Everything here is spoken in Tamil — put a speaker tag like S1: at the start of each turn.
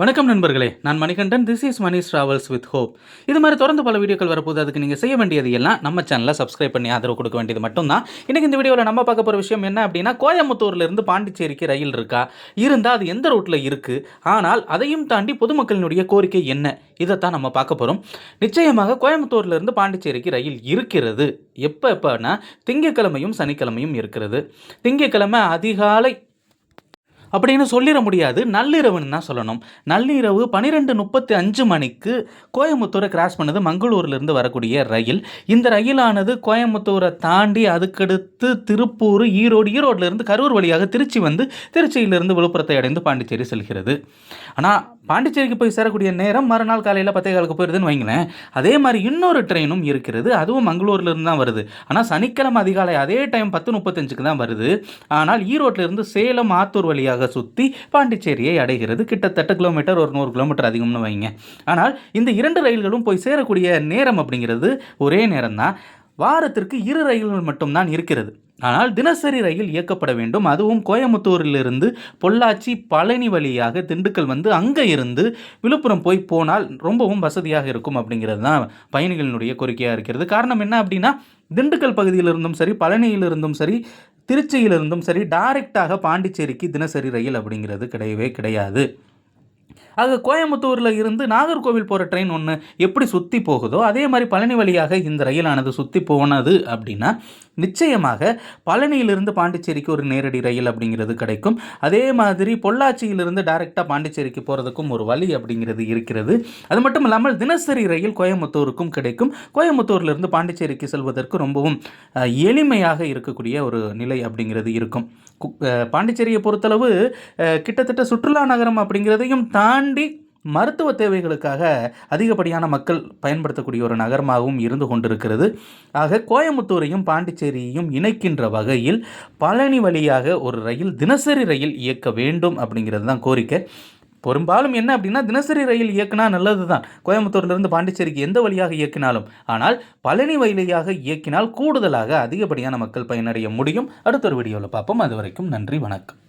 S1: வணக்கம் நண்பர்களே. நான் Manikandan. This is Mani travels with hope இது மாதிரி தொடர்ந்து பல வீடியோக்கள் வரப்போது அதுக்கு நீங்கள் செய்ய வேண்டியது எல்லாம் நம்ம சேனலை சப்ஸ்கிரைப் பண்ணி ஆதரவு கொடுக்க வேண்டியது மட்டும்தான். இன்றைக்கி இந்த வீடியோவில் நம்ம பார்க்க போகிற விஷயம் என்ன அப்படின்னா கோயம்புத்தூர்லேருந்து பாண்டிச்சேரிக்கு ரயில் இருக்கா? இருந்தால் அது எந்த ரூட்டில் இருக்குது ஆனால் அதையும் தாண்டி பொதுமக்களினுடைய கோரிக்கை என்ன? இதைத்தான் நம்ம பார்க்க போகிறோம் நிச்சயமாக கோயம்புத்தூர்லேருந்து பாண்டிச்சேரிக்கு ரயில் இருக்கிறது. எப்போ எப்போனா திங்கக்கிழமையும் சனிக்கிழமையும் இருக்கிறது. திங்கக்கிழமை அதிகாலை அப்படின்னு சொல்லிட முடியாது. நள்ளிரவுன்னு தான் சொல்லணும். நள்ளிரவு பன்னிரெண்டு முப்பத்தி அஞ்சு மணிக்கு கோயம்புத்தூரை கிராஸ் பண்ணது மங்களூர்லேருந்து வரக்கூடிய ரயில். இந்த ரயிலானது கோயம்புத்தூரை தாண்டி அதுக்கடுத்து திருப்பூர் ஈரோடு ஈரோட்டிலிருந்து கரூர் வழியாக திருச்சி வந்து திருச்சியிலிருந்து விழுப்புரத்தை அடைந்து பாண்டிச்சேரி செல்கிறது. ஆனால் பாண்டிச்சேரிக்கு போய் சேரக்கூடிய நேரம் மறுநாள் காலையில் பத்தே காலுக்கு போயிருதுன்னு வைங்களேன். அதே மாதிரி இன்னொரு ட்ரெயினும் இருக்கிறது. அதுவும் மங்களூர்லேருந்து தான் வருது. ஆனால் சனிக்கிழமை அதிகாலை அதே டைம் பத்து முப்பத்தஞ்சுக்கு தான் வருது. ஆனால் ஈரோட்டிலிருந்து சேலம் ஆத்தூர் வழியாக சுற்றி பாண்டிச்சேரியை அடைகிறது. கிட்டத்தட்ட கிலோமீட்டர் ஒரு நூறு கிலோமீட்டர் அதிகம்னு வைங்க. ஆனால் இந்த இரண்டு ரயில்களும் போய் சேரக்கூடிய நேரம் அப்படிங்கிறது ஒரே நேரம் தான் வாரத்திற்கு இரு ரயில்கள் மட்டும்தான் இருக்கிறது. ஆனால் தினசரி ரயில் இயக்கப்பட வேண்டும். அதுவும் கோயம்புத்தூரிலிருந்து பொள்ளாச்சி பழனி வழியாக திண்டுக்கல் வந்து அங்கே இருந்து விழுப்புரம் போய் போனால் ரொம்பவும் வசதியாக இருக்கும் அப்படிங்கிறது தான் பயணிகளினுடைய கோரிக்கையாக இருக்கிறது. காரணம் என்ன அப்படின்னா திண்டுக்கல் பகுதியிலிருந்தும் சரி பழனியிலிருந்தும் சரி திருச்சியிலிருந்தும் சரி டைரெக்டாக பாண்டிச்சேரிக்கு தினசரி ரயில் அப்படிங்கிறது கிடையவே கிடையாது. ஆக கோயம்புத்தூரில் இருந்து நாகர்கோவில் போகிற ட்ரெயின் ஒன்று எப்படி சுற்றி போகுதோ அதே மாதிரி பழனி வழியாக இந்த ரயிலானது சுற்றி போனது அப்படின்னா நிச்சயமாக பழனியிலிருந்து பாண்டிச்சேரிக்கு ஒரு நேரடி ரயில் அப்படிங்கிறது கிடைக்கும். அதே மாதிரி பொள்ளாச்சியிலிருந்து டைரெக்டாக பாண்டிச்சேரிக்கு போகிறதுக்கும் ஒரு வழி அப்படிங்கிறது இருக்கிறது. அது மட்டும் இல்லாமல் தினசரி ரயில் கோயம்புத்தூருக்கும் கிடைக்கும். கோயம்புத்தூர்லேருந்து பாண்டிச்சேரிக்கு செல்வதற்கு ரொம்பவும் எளிமையாக இருக்கக்கூடிய ஒரு நிலை அப்படிங்கிறது இருக்கும். பாண்டிச்சேரியை பொறுத்தளவு கிட்டத்தட்ட சுற்றுலா நகரம் அப்படிங்கிறதையும் தாண்டி மருத்துவ தேவைகளுக்காக அதிகப்படியான மக்கள் பயன்படுத்தக்கூடிய ஒரு நகரமாகவும் இருந்து கொண்டிருக்கிறது. ஆக கோயம்புத்தூரையும் பாண்டிச்சேரியையும் இணைக்கின்ற வகையில் பழனி வழியாக ஒரு ரயில் தினசரி ரயில் இயக்க வேண்டும் அப்படிங்கிறது தான் கோரிக்கை. பெரும்பாலும் என்ன அப்படின்னா தினசரி ரயில் இயக்குனா நல்லது தான் கோயம்புத்தூர்லேருந்து பாண்டிச்சேரிக்கு எந்த வழியாக இயக்கினாலும். ஆனால் பழனி வழியாக இயக்கினால் கூடுதலாக அதிகப்படியான மக்கள் பயனடைய முடியும். அடுத்த ஒரு வீடியோவில் பார்ப்போம். அது வரைக்கும் நன்றி வணக்கம்.